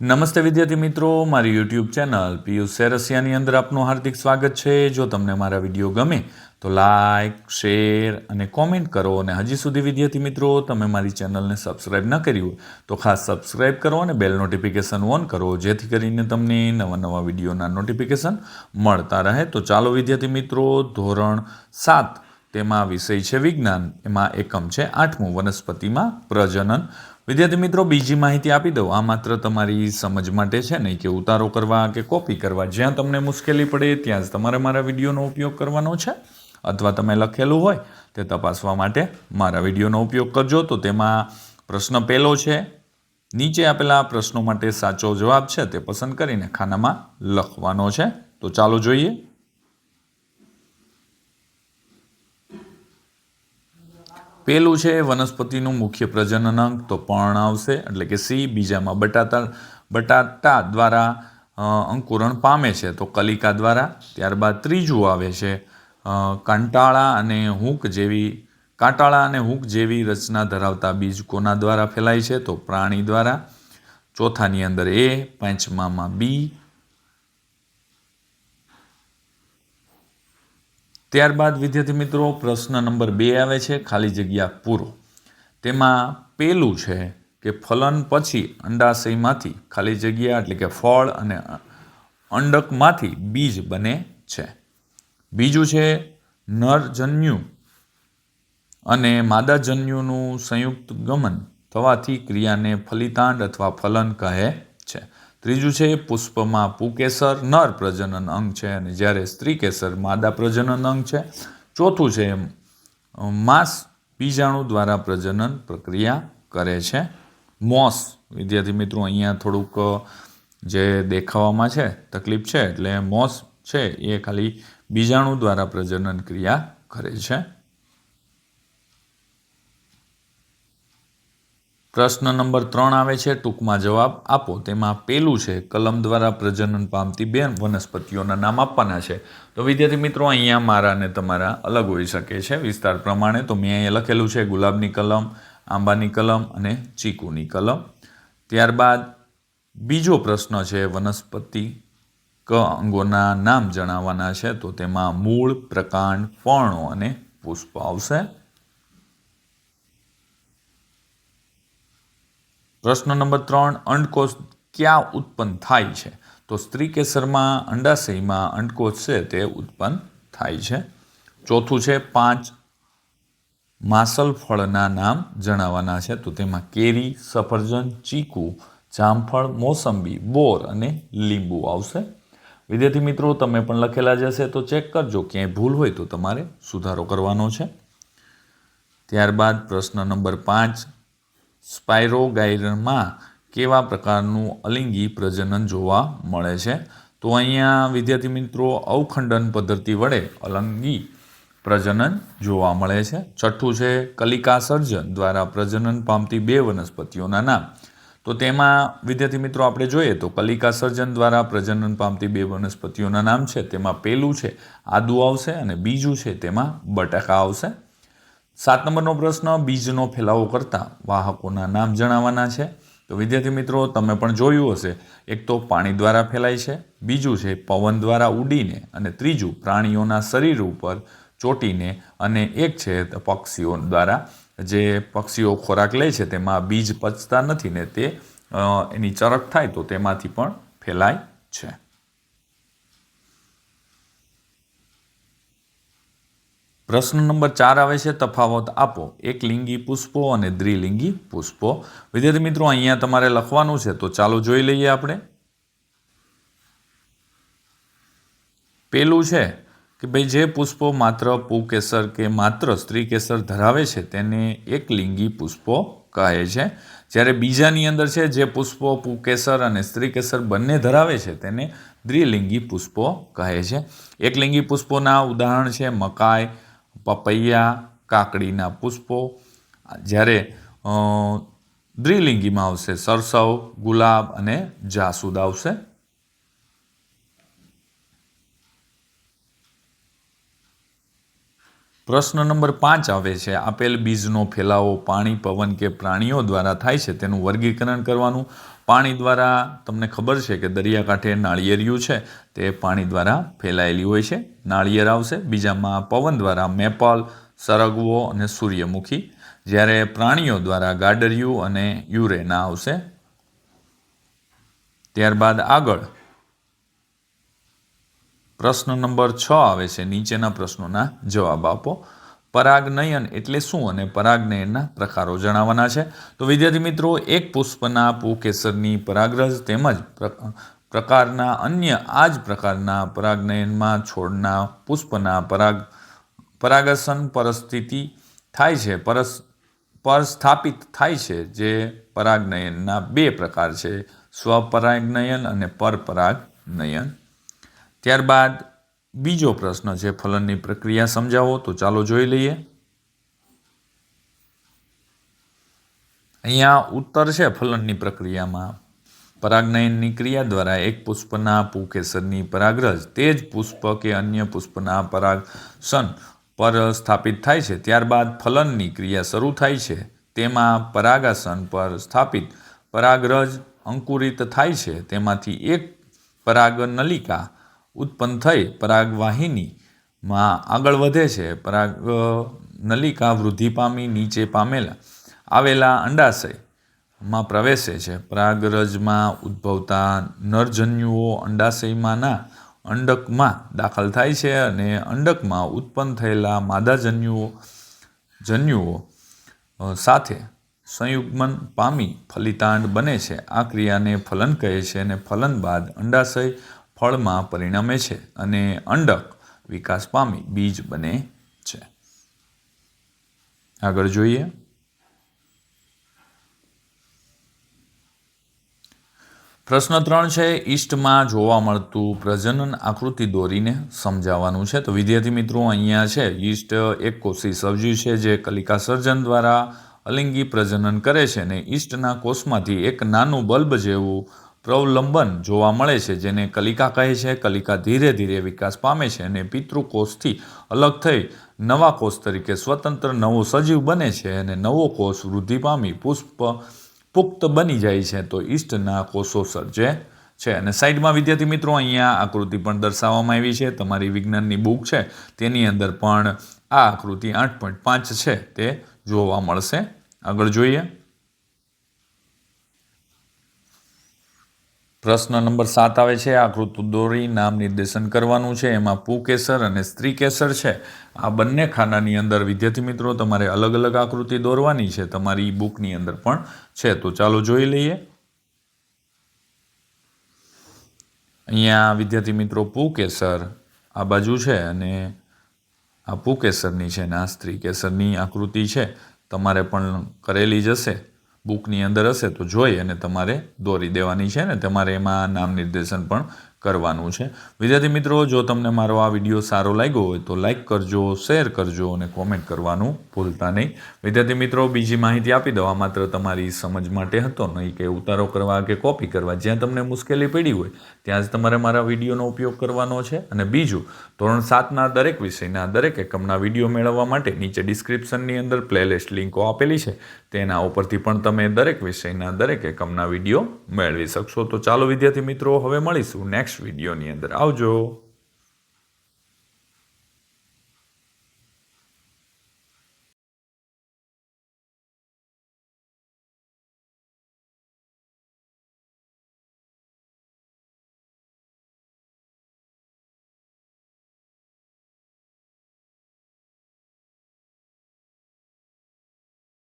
નમસ્તે વિદ્યાર્થી મિત્રો, મારી યુટ્યુબ ચેનલ પિયુષ સેરસિયાની અંદર આપનું હાર્દિક સ્વાગત છે. જો તમને મારા વીડિયો ગમે, તો લાઈક, શેર અને કોમેન્ટ કરો અને હજી સુધી વિદ્યાર્થી મિત્રો, તમે મારી ચેનલને સબસ્ક્રાઇબ ન કરી હોય, તો ખાસ સબસ્ક્રાઇબ કરો અને બેલ નોટિફિકેશન ઓન કરો, જેથી કરીને તમને નવા નવા વિડીયોના નોટિફિકેશન મળતા રહે. તો ચાલો વિદ્યાર્થી મિત્રો, ધોરણ સાત, તેમાં વિષય છે વિજ્ઞાન. એમાં એકમ છે આઠમું વનસ્પતિમાં પ્રજનન. વિદ્યાર્થી મિત્રો, બીજી માહિતી આપી દઉં. આ માત્ર તમારી સમજ માટે છે નહીં કે ઉતારો કરવા કે કોપી કરવા. જ્યાં તમને મુશ્કેલી પડે ત્યાં જ તમારે મારા વિડીયોનો ઉપયોગ કરવાનો છે. અથવા તમે લખેલું હોય તે તપાસવા માટે મારા વિડીયોનો ઉપયોગ કરજો. તો તેમાં પ્રશ્ન પહેલો છે, નીચે આપેલા પ્રશ્નો માટે સાચો જવાબ છે તે પસંદ કરીને ખાનામાં લખવાનો છે. તો ચાલો જોઈએ. પેલું છે, વનસ્પતિનું મુખ્ય પ્રજનન અંગ તો પર્ણ આવશે, એટલે કે સી, બીજામાં બટાટા બટાટા દ્વારા અંકુરણ પામે છે, તો કલિકા દ્વારા. ત્યારબાદ ત્રીજું આવે છે કાંટાળા અને હૂંક જેવી, કાંટાળા અને હૂંક જેવી રચના ધરાવતા બીજ કોના દ્વારા ફેલાય છે, તો પ્રાણી દ્વારા. ચોથાની અંદર એ, પાંચમામાં બી ત્યારબાદ વિદ્યાર્થી મિત્રો, પ્રશ્ન નંબર બે આવે છે, ખાલી જગ્યા પૂરો. તેમાં પેલું છે કે ફલન પછી અંડાશયમાંથી ખાલી જગ્યા એટલે કે ફળ અને અંડકમાંથી બીજ બને છે. બીજું છે નરજન્યુ અને માદાજન્યુનું સંયુક્ત ગમન થવાથી ક્રિયાને ફલિતાંડ અથવા ફલન કહે ત્રીજું છે, પુષ્પમાં પુકેસર, નર પ્રજનન અંગ છે અને જ્યારે સ્ત્રી કેસર, માદા પ્રજનન અંગ છે. ચોથું છે માંસ બીજાણુ દ્વારા પ્રજનન પ્રક્રિયા કરે છે. મોસ, વિદ્યાર્થી મિત્રો, અહીંયા થોડુંક, જે દેખાવામાં છે, તકલીફ છે, એટલે મોસ છે, એ ખાલી બીજાણુ દ્વારા પ્રજનન ક્રિયા કરે છે. પ્રશ્ન નંબર ત્રણ આવે છે, ટૂંકમાં જવાબ આપો. તેમાં પેલું છે, કલમ દ્વારા પ્રજનન પામતી બે વનસ્પતિઓના નામ આપવાના છે. તો વિદ્યાર્થી મિત્રો, અહીંયા મારા અને તમારા અલગ હોઈ શકે છે વિસ્તાર પ્રમાણે. તો મેં અહીંયા લખેલું છે, ગુલાબની કલમ, આંબાની કલમ અને ચીકુની કલમ. ત્યારબાદ બીજો પ્રશ્ન છે, વનસ્પતિ ક અંગોના નામ જણાવવાના છે. તો તેમાં મૂળ, પ્રકાંડ પર્ણો અને પુષ્પ આવશે. પ્રશ્ન નંબર ત્રણ, અંડકોષ ક્યાં ઉત્પન્ન થાય છે? તો સ્ત્રી કેસરમાં અંડાશયમાં અંડકોષ છે તે ઉત્પન્ન થાય છે. ચોથું છે પાંચ માસલ ફળના નામ જણાવવાના છે. તો તેમાં કેરી, સફરજન, ચીકુ, જામફળ, મોસંબી, બોર અને લીંબુ આવશે. વિદ્યાર્થી મિત્રો, તમે પણ લખેલા જ હશે, તો ચેક કરજો. ક્યાંય ભૂલ હોય તો તમારે સુધારો કરવાનો છે. ત્યારબાદ પ્રશ્ન નંબર પાંચ સ્પાયરોગાયરમાં કેવા પ્રકારનું અલિંગી પ્રજનન જોવા મળે છે? તો અહીંયા, વિદ્યાર્થી મિત્રો, અવખંડન પદ્ધતિ વડે અલંગી પ્રજનન જોવા મળે છે. છઠ્ઠું છે, કલિકા સર્જન દ્વારા પ્રજનન પામતી બે વનસ્પતિઓના નામ. તો તેમાં, વિદ્યાર્થી મિત્રો, આપણે જોઈએ તો કલિકા સર્જન દ્વારા પ્રજનન પામતી બે વનસ્પતિઓના નામ છે. તેમાં પહેલું છે, આદુ આવશે અને બીજું છે, તેમાં બટાકા આવશે. સાત નંબરનો પ્રશ્ન, બીજનો ફેલાવો કરતા વાહકોના નામ જણાવવાના છે. તો વિદ્યાર્થી મિત્રો, તમે પણ જોયું હશે, એક તો પાણી દ્વારા ફેલાય છે, બીજું છે પવન દ્વારા ઉડીને અને ત્રીજું પ્રાણીઓના શરીર ઉપર ચોટીને અને એક છે પક્ષીઓ દ્વારા. જે પક્ષીઓ ખોરાક લે છે, તેમાં બીજ પચતા નથી ને તે એની ચરક થાય તો તેમાંથી પણ ફેલાય છે. પ્રશ્ન નંબર ચાર આવે છે, તફાવત આપો. એક લિંગી પુષ્પો અને દ્વિલિંગી પુષ્પો. વિદ્યાર્થી મિત્રો, અહીંયા તમારે લખવાનું છે, તો ચાલો જોઈ લઈએ આપણે. પેલું છે કે ભાઈ, જે પુષ્પો માત્ર પુકેસર કે માત્ર સ્ત્રી કેસર ધરાવે છે, તેને એક લિંગી પુષ્પો કહે છે. જ્યારે બીજાની અંદર છે, જે પુષ્પો પુકેસર અને સ્ત્રી કેસર બંને ધરાવે છે, તેને દ્વિલિંગી પુષ્પો કહે છે. એકલિંગી પુષ્પોના ઉદાહરણ છે, મકાઈ પપૈયા કાકડીના પુષ્પો. જ્યારે દ્વિલિંગીમાં આવશે સરસવ ગુલાબ અને જાસૂદ આવશે. પ્રશ્ન નંબર પાંચ આવે છે, આપેલ બીજનો ફેલાવો પાણી, પવન કે પ્રાણીઓ દ્વારા થાય છે તેનું વર્ગીકરણ કરવાનું. પાણી દ્વારા તમને ખબર છે કે દરિયાકાંઠે નાળિયેરિયું છે, તે પાણી દ્વારા ફેલાયેલી હોય છે. નાળિયેર આવશે, બીજામાં પવન દ્વારા મેપલ, સરગવો અને સૂર્યમુખી. જ્યારે પ્રાણીઓ દ્વારા ગાડરિયું અને યુરેના આવશે. ત્યારબાદ આગળ પ્રશ્ન નંબર છ આવે છે. નીચેના પ્રશ્નોના જવાબ આપો. પરાગનયન એટલે શું અને પરાગનયનના પ્રકારો જણાવવાના છે. તો વિદ્યાર્થી મિત્રો, એક પુષ્પના પુકેસરની પરાગરજ તેમજ પ્રકારના અન્ય આ જ પ્રકારના પરાગનયનમાં છોડના પુષ્પના પરાગ, પરાગસન પરિસ્થિતિ થાય છે. પરસ પર સ્થાપિત થાય છે જે પરાગનયનના બે પ્રકાર છે. સ્વપરાગનયન અને પરપરાગનયન. ત્યારબાદ બીજો પ્રશ્ન છે, ફલનની પ્રક્રિયા સમજાવો, તો ચાલો જોઈ લઈએ. અહીંયા ઉત્તર છે, ફલનની પ્રક્રિયામાં. પરાગનયનની ક્રિયા દ્વારા એક પુષ્પના પુકેસરની પરાગરજ, તે જ પુષ્પ કે અન્ય પુષ્પના પરાગસન પર સ્થાપિત થાય છે. ત્યારબાદ ફલનની ક્રિયા શરૂ થાય છે, તેમાં પરાગાસન પર સ્થાપિત પરાગરજ અંકુરિત થાય છે. તેમાંથી એક પરાગનલિકા ઉત્પન્ન થઈ પરાગવાહિનીમાં આગળ વધે છે. પરાગ નલિકા વૃદ્ધિ પામી, નીચે પામેલા, આવેલા અંડાશયમાં પ્રવેશે છે. પરાગરજમાં ઉદ્ભવતા નરજન્યુઓ અંડાશયમાંના અંડકમાં દાખલ થાય છે અને અંડકમાં ઉત્પન્ન થયેલા માદાજન્યુઓ, જન્યુઓ સાથે સંયુગ્મન પામી ફલિતાંડ બને છે. આ ક્રિયાને ફલન કહે છે અને ફલન બાદ અંડાશય ફળમાં પરિણમે છે અને અંડક વિકાસ પામી બીજ બને છે. આગળ જોઈએ. પ્રશ્ન ત્રણ છે ઈસ્ટમાં જોવા મળતું પ્રજનન આકૃતિ દોરીને સમજાવવાનું છે. તો વિદ્યાર્થી મિત્રો, અહીંયા છે ઈસ્ટ એક કોષી સબ્જી છે જે કલિકા સર્જન દ્વારા અલિંગી પ્રજનન કરે છે અને ઈસ્ટના કોષમાંથી એક નાનું બલ્બ જેવું પ્રવલંબન જોવા મળે છે, જેને કલિકા કહે છે. કલિકા ધીરે ધીરે વિકાસ પામે છે અને પિતૃકોષથી અલગ થઈ નવા કોષ તરીકે સ્વતંત્ર નવો સજીવ બને છે અને નવો કોષ વૃદ્ધિ પામી પુષ્પ પુખ્ત બની જાય છે. તો ઈષ્ટના કોષો સર્જે છે. અને સાઈડમાં વિદ્યાર્થી મિત્રો, અહીંયા આકૃતિ પણ દર્શાવવામાં આવી છે. તમારી વિજ્ઞાનની બુક છે. તેની અંદર પણ આ આકૃતિ આઠ પોઈન્ટ પાંચ છે. તે જોવા મળશે. આગળ જોઈએ. પ્રશ્ન નંબર સાત આવે છે. આકૃતિ દોરી નામ નિર્દેશન કરવાનું છે. એમાં પુકેસર અને સ્ત્રી કેસર છે. આ બંને ખાનાની અંદર, વિદ્યાર્થી મિત્રો, તમારે અલગ અલગ આકૃતિ દોરવાની છે. તમારી બુકની અંદર પણ છે. તો ચાલો જોઈ લઈએ. અહીંયા વિદ્યાર્થી મિત્રો પુકેસર આ બાજુ છે અને આ પુકેસરની છે અને આ સ્ત્રી કેસરની આકૃતિ છે. તમારે પણ કરેલી જ હશે. બુકની અંદર હશે તો જોઈ અને તમારે દોરી દેવાની છે ને તમારે એમાં નામ, નિર્દેશન પણ કરવાનું છે. વિદ્યાર્થી મિત્રો, જો તમને મારો આ વીડિયો સારો લાગ્યો હોય તો લાઇક કરજો, શેર કરજો અને કોમેન્ટ કરવાનું ભૂલતા નહીં. વિદ્યાર્થી મિત્રો, બીજી માહિતી આપી દઉં. આ માત્ર તમારી સમજ માટે હતો, નહીં કે ઉતારો કરવા કે કોપી કરવા. જ્યાં તમને મુશ્કેલી પડી હોય, ત્યાં જ તમારે મારા વિડીયોનો ઉપયોગ કરવાનો છે. અને બીજું, ધોરણ સાતના દરેક વિષયના દરેક એકમના વીડિયો મેળવવા માટે નીચે ડિસ્ક્રિપ્શનની અંદર પ્લેલિસ્ટ લિંકો આપેલી છે. તેના ઉપરથી પણ તમે દરેક વિષયના દરેક એકમના વીડિયો મેળવી શકશો. તો ચાલો વિદ્યાર્થી મિત્રો, હવે મળીશું નેક્સ્ટ વિડીયોની અંદર આવજો